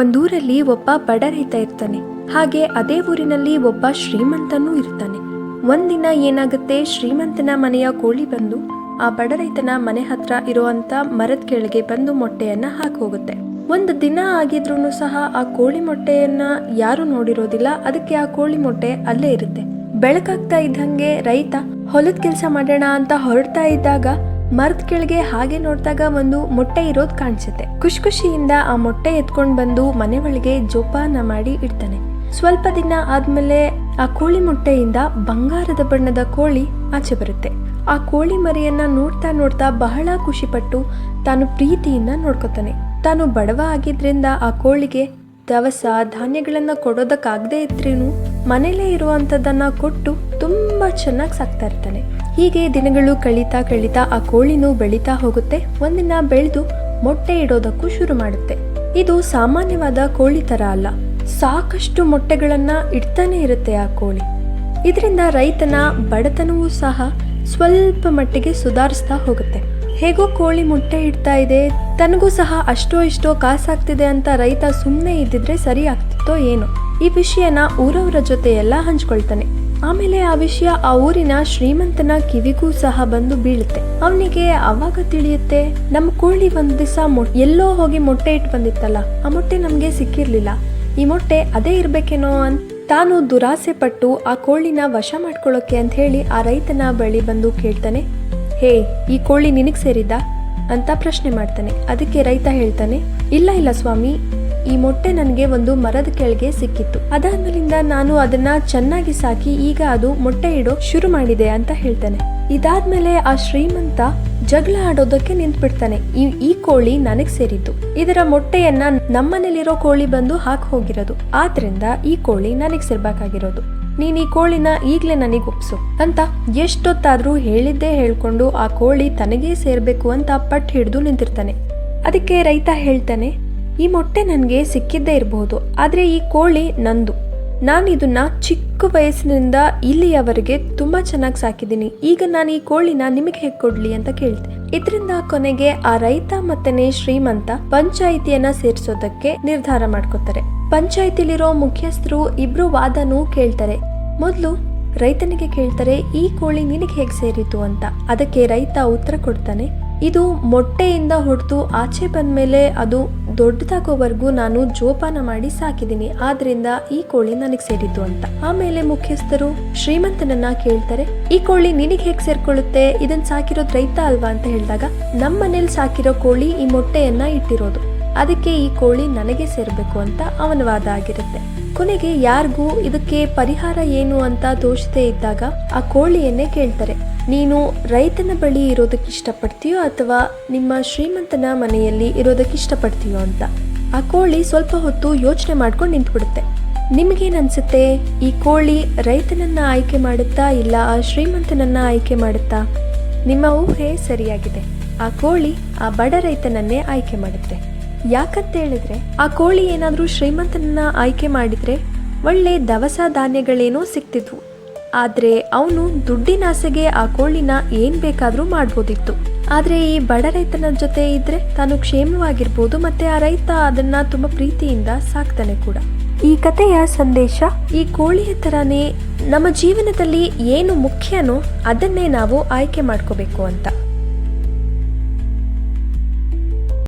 ಒಂದೂರಲ್ಲಿ ಒಬ್ಬ ಬಡ ರೈತ ಇರ್ತಾನೆ. ಹಾಗೆ ಅದೇ ಊರಿನಲ್ಲಿ ಒಬ್ಬ ಶ್ರೀಮಂತನೂ ಇರ್ತಾನೆ. ಒಂದಿನ ಏನಾಗುತ್ತೆ ಶ್ರೀಮಂತನ ಮನೆಯ ಕೋಳಿ ಬಂದು, ಆ ಬಡ ರೈತನ ಮನೆ ಹತ್ರ ಇರುವಂತ ಮರದ ಕೆಳಗೆ ಬಂದು ಮೊಟ್ಟೆಯನ್ನ ಹಾಕಿ ಹೋಗುತ್ತೆ ಒಂದು ದಿನ ಆಗಿದ್ರೂ ಸಹ ಆ ಕೋಳಿ ಮೊಟ್ಟೆಯನ್ನ ಯಾರು ನೋಡಿರೋದಿಲ್ಲ. ಅದಕ್ಕೆ ಆ ಕೋಳಿ ಮೊಟ್ಟೆ ಅಲ್ಲೇ ಇರುತ್ತೆ. ಬೆಳಕಾಗ್ತಾ ಇದ್ದಂಗೆ ರೈತ, ಹೊಲದ ಕೆಲಸ ಮಾಡೋಣ ಅಂತ ಹೊರಡ್ತಾ ಇದ್ದಾಗ ಮರದ ಕೆಳಗೆ ಹಾಗೆ ನೋಡಿದಾಗ ಒಂದು ಮೊಟ್ಟೆ ಇರೋದು ಕಾಣಿಸುತ್ತೆ. ಖುಷಿ ಖುಷಿಯಿಂದ ಆ ಮೊಟ್ಟೆ ಎತ್ಕೊಂಡು ಬಂದು ಮನೆ ಒಳಗೆ ಜೋಪಾನ ಮಾಡಿ ಇಡ್ತಾನೆ. ಸ್ವಲ್ಪ ದಿನ ಆದ್ಮೇಲೆ ಆ ಕೋಳಿ ಮೊಟ್ಟೆಯಿಂದ ಬಂಗಾರದ ಬಣ್ಣದ ಕೋಳಿ ಆಚೆ ಬರುತ್ತೆ. ಆ ಕೋಳಿ ಮರಿಯನ್ನ ನೋಡ್ತಾ ನೋಡ್ತಾ ಬಹಳ ಖುಷಿಪಟ್ಟು ತಾನು ಪ್ರೀತಿಯಿಂದ ನೋಡ್ಕೊತಾನೆ. ತಾನು ಬಡವ ಆಗಿದ್ರಿಂದ ಆ ಕೋಳಿಗೆ ದವಸ, ಧಾನ್ಯಗಳನ್ನ ಕೊಡೋದಕ್ಕಾಗದೇ ಇದ್ರೇನು ಮನೇಲೇ ಇರುವಂಥದ್ದನ್ನ ಕೊಟ್ಟು ತುಂಬಾ ಚೆನ್ನಾಗಿ ಸಾಕ್ತಾ ಇರ್ತಾನೆ. ಹೀಗೆ ದಿನಗಳು ಕಳೀತಾ ಕಳೀತಾ ಆ ಕೋಳಿನೂ ಬೆಳೀತಾ ಹೋಗುತ್ತೆ. ಒಂದಿನ ಬೆಳೆದು ಮೊಟ್ಟೆ ಇಡೋದಕ್ಕೂ ಶುರು ಮಾಡುತ್ತೆ. ಇದು ಸಾಮಾನ್ಯವಾದ ಕೋಳಿ ತರ ಅಲ್ಲ. ಸಾಕಷ್ಟು ಮೊಟ್ಟೆಗಳನ್ನ ಇಡ್ತಾನೆ ಇರುತ್ತೆ ಆ ಕೋಳಿ. ಇದರಿಂದ ರೈತನ ಬಡತನವೂ ಸಹ ಸ್ವಲ್ಪ ಮಟ್ಟಿಗೆ ಸುಧಾರಿಸ್ತಾ ಹೋಗುತ್ತೆ. ಹೇಗೋ ಕೋಳಿ ಮೊಟ್ಟೆ ಇಡ್ತಾ ಇದೆ. ತನಗೂ ಸಹ ಅಷ್ಟೋ ಇಷ್ಟೋ ಕಾಸಾಗ್ತಿದೆ ಅಂತ ರೈತ ಸುಮ್ಮನೆ ಇದ್ದಿದ್ರೆ ಸರಿ ಆಗ್ತಿತ್ತೋ ಏನೋ. ಈ ವಿಷಯನ ಊರವರ ಜೊತೆ ಎಲ್ಲ ಹಂಚ್ಕೊಳ್ತಾನೆ. ಆಮೇಲೆ ಆ ವಿಷಯ ಆ ಊರಿನ ಶ್ರೀಮಂತನ ಕಿವಿಗೂ ಸಹ ಬಂದು ಬೀಳುತ್ತೆ. ಅವನಿಗೆ ಅವಾಗ ತಿಳಿಯುತ್ತೆ, ನಮ್ಮ ಕೋಳಿ ಒಂದ್ ದಿವಸ ಎಲ್ಲೋ ಹೋಗಿ ಮೊಟ್ಟೆ ಇಟ್ಟು ಬಂದಿತ್ತಲ್ಲ, ಆ ಮೊಟ್ಟೆ ನಮ್ಗೆ ಸಿಕ್ಕಿರ್ಲಿಲ್ಲ. ಈ ಮೊಟ್ಟೆ ಅದೇ ಇರ್ಬೇಕೇನೋ ಅಂತ ತಾನು ದುರಾಸೆ ಪಟ್ಟು ಆ ಕೋಳಿನ ವಶ ಮಾಡ್ಕೊಳ್ಳೋಕೆ ಅಂತ ಹೇಳಿ ಆ ರೈತನ ಬಳಿ ಬಂದು ಕೇಳ್ತಾನೆ, ಹೇ, ಈ ಕೋಳಿ ನಿನಗೆ ಸೇರಿದ್ದ? ಅಂತ ಪ್ರಶ್ನೆ ಮಾಡ್ತಾನೆ. ಅದಕ್ಕೆ ರೈತ ಹೇಳ್ತಾನೆ, ಇಲ್ಲ ಇಲ್ಲ ಸ್ವಾಮಿ ಈ ಮೊಟ್ಟೆ ನನಗೆ ಒಂದು ಮರದ ಕೆಳಗೆ ಸಿಕ್ಕಿತ್ತು. ಅದಾದ್ಮೇಲಿಂದ ನಾನು ಅದನ್ನ ಚೆನ್ನಾಗಿ ಸಾಕಿ ಈಗ ಅದು ಮೊಟ್ಟೆ ಇಡೋ ಶುರು ಮಾಡಿದೆ ಅಂತ ಹೇಳ್ತಾನೆ. ಇದಾದ್ಮೇಲೆ ಆ ಶ್ರೀಮಂತ ಜಗಳ ಆಡೋದಕ್ಕೆ ನಿಂತ್ಬಿಡ್ತಾನೆ. ಈ ಈ ಕೋಳಿ ನನಗ್ ಸೇರಿದ್ದು. ಇದರ ಮೊಟ್ಟೆಯನ್ನ ನಮ್ಮನೇಲಿರೋ ಕೋಳಿ ಬಂದು ಹಾಕ್ ಹೋಗಿರೋದು. ಆದ್ರಿಂದ ಈ ಕೋಳಿ ನನಗ್ ಸೇರ್ಬೇಕಾಗಿರೋದು. ನೀನ್ ಈ ಕೋಳಿನ ಈಗ್ಲೇ ನನಗ್ ಒಪ್ಸು ಅಂತ ಎಷ್ಟೊತ್ತಾದ್ರೂ ಹೇಳಿದ್ದೇ ಹೇಳ್ಕೊಂಡು ಆ ಕೋಳಿ ತನಗೇ ಸೇರ್ಬೇಕು ಅಂತ ಪಟ್ ಹಿಡಿದು ನಿಂತಿರ್ತಾನೆ. ಅದಕ್ಕೆ ರೈತ ಹೇಳ್ತಾನೆ ಈ ಮೊಟ್ಟೆ ನನಗೆ ಸಿಕ್ಕಿದ್ದೇ ಇರಬಹುದು ಆದರೆ ಈ ಕೋಳಿ ನಂದು. ನಾನು ಇದನ್ನ ಚಿಕ್ಕ ವಯಸ್ಸಿನಿಂದ ಇಲ್ಲಿಯವರೆಗೆ ತುಂಬ ಚೆನ್ನಾಗಿ ಸಾಕಿದ್ದೀನಿ. ಈಗ ನಾನು ಈ ಕೋಳಿನ ನಿಮಗೆ ಹೇಗೆ ಕೊಡಲಿ ಅಂತ ಕೇಳ್ತೆ. ಇದರಿಂದ ಕೊನೆಗೆ ಆ ರೈತ ಮತ್ತನೇ ಶ್ರೀಮಂತ ಪಂಚಾಯಿತಿಯನ್ನ ಸೇರಿಸೋದಕ್ಕೆ ನಿರ್ಧಾರ ಮಾಡ್ಕೋತಾರೆ. ಪಂಚಾಯಿತಿಲಿರೋ ಮುಖ್ಯಸ್ಥರು ಇಬ್ರು ವಾದನೂ ಕೇಳ್ತಾರೆ. ಮೊದಲು ರೈತನಿಗೆ ಕೇಳ್ತಾರೆ, ಈ ಕೋಳಿ ನಿನಗೆ ಹೇಗೆ ಸೇರಿತು ಅಂತ. ಅದಕ್ಕೆ ರೈತ ಉತ್ತರ ಕೊಡ್ತಾನೆ, ಇದು ಮೊಟ್ಟೆಯಿಂದ ಹೊಡೆದು ಆಚೆ ಬಂದ್ಮೇಲೆ ಅದು ದೊಡ್ಡದಾಗೋವರೆಗೂ ನಾನು ಜೋಪಾನ ಮಾಡಿ ಸಾಕಿದ್ದೀನಿ. ಆದ್ರಿಂದ ಈ ಕೋಳಿ ನನಗೆ ಸೇರಿದ್ದು ಅಂತ. ಆಮೇಲೆ ಮುಖ್ಯಸ್ಥರು ಶ್ರೀಮಂತನನ್ನ ಕೇಳ್ತಾರೆ, ಈ ಕೋಳಿ ನಿನಗೆ ಹೇಗೆ ಸೇರ್ಕೊಳ್ಳುತ್ತೆ? ಇದನ್ನ ಸಾಕಿರೋದು ರೈತ ಅಲ್ವಾ? ಅಂತ ಹೇಳಿದಾಗ ನಮ್ಮ ಮನೇಲಿ ಸಾಕಿರೋ ಕೋಳಿ ಈ ಮೊಟ್ಟೆಯನ್ನ ಇಟ್ಟಿರೋದು. ಅದಕ್ಕೆ ಈ ಕೋಳಿ ನನಗೆ ಸೇರ್ಬೇಕು ಅಂತ ಅವನ ವಾದ ಆಗಿರುತ್ತೆ. ಕೊನೆಗೆ ಯಾರಿಗೂ ಇದಕ್ಕೆ ಪರಿಹಾರ ಏನು ಅಂತ ತೋಚದೇ ಇದ್ದಾಗ ಆ ಕೋಳಿಯನ್ನೇ ಕೇಳ್ತಾರೆ. ನೀನು ರೈತನ ಬಳಿ ಇರೋದಕ್ಕೆ ಇಷ್ಟಪಡ್ತೀಯೋ ಅಥವಾ ನಿಮ್ಮ ಶ್ರೀಮಂತನ ಮನೆಯಲ್ಲಿ ಇರೋದಕ್ಕೆ ಇಷ್ಟಪಡ್ತೀಯೋ ಅಂತ. ಆ ಕೋಳಿ ಸ್ವಲ್ಪ ಹೊತ್ತು ಯೋಚನೆ ಮಾಡ್ಕೊಂಡು ನಿಂತ್ಬಿಡುತ್ತೆ. ನಿಮಗೇನನ್ಸುತ್ತೆ? ಈ ಕೋಳಿ ರೈತನನ್ನ ಆಯ್ಕೆ ಮಾಡುತ್ತಾ ಇಲ್ಲ ಆ ಶ್ರೀಮಂತನನ್ನ ಆಯ್ಕೆ ಮಾಡುತ್ತಾ? ನಿಮ್ಮ ಊಹೆ ಸರಿಯಾಗಿದೆ. ಆ ಕೋಳಿ ಆ ಬಡ ರೈತನನ್ನೇ ಆಯ್ಕೆ ಮಾಡುತ್ತೆ. ಯಾಕಂತ ಹೇಳಿದ್ರೆ ಆ ಕೋಳಿ ಏನಾದರೂ ಶ್ರೀಮಂತನನ್ನ ಆಯ್ಕೆ ಮಾಡಿದ್ರೆ ಒಳ್ಳೆ ದವಸ ಧಾನ್ಯಗಳೇನೋ ಸಿಕ್ತಿದ್ವು. ಆದ್ರೆ ಅವನು ದುಡ್ಡಿನ ಆಸೆಗೆ ಆ ಕೋಳಿನ ಏನ್ ಬೇಕಾದರೂ ಮಾಡ್ಬೋದಿತ್ತು. ಆದ್ರೆ ಈ ಬಡ ರೈತನ ಜೊತೆ ಇದ್ರೆ ತಾನು ಕ್ಷೇಮವಾಗಿರ್ಬೋದು ಮತ್ತೆ ಆ ರೈತ ಅದನ್ನ ತುಂಬಾ ಪ್ರೀತಿಯಿಂದ ಸಾಕ್ತಾನೆ ಕೂಡ. ಈ ಕಥೆಯ ಸಂದೇಶ, ಈ ಕೋಳಿಯ ತರಾನೇ ನಮ್ಮ ಜೀವನದಲ್ಲಿ ಏನು ಮುಖ್ಯನೋ ಅದನ್ನೇ ನಾವು ಆಯ್ಕೆ ಮಾಡ್ಕೋಬೇಕು ಅಂತ.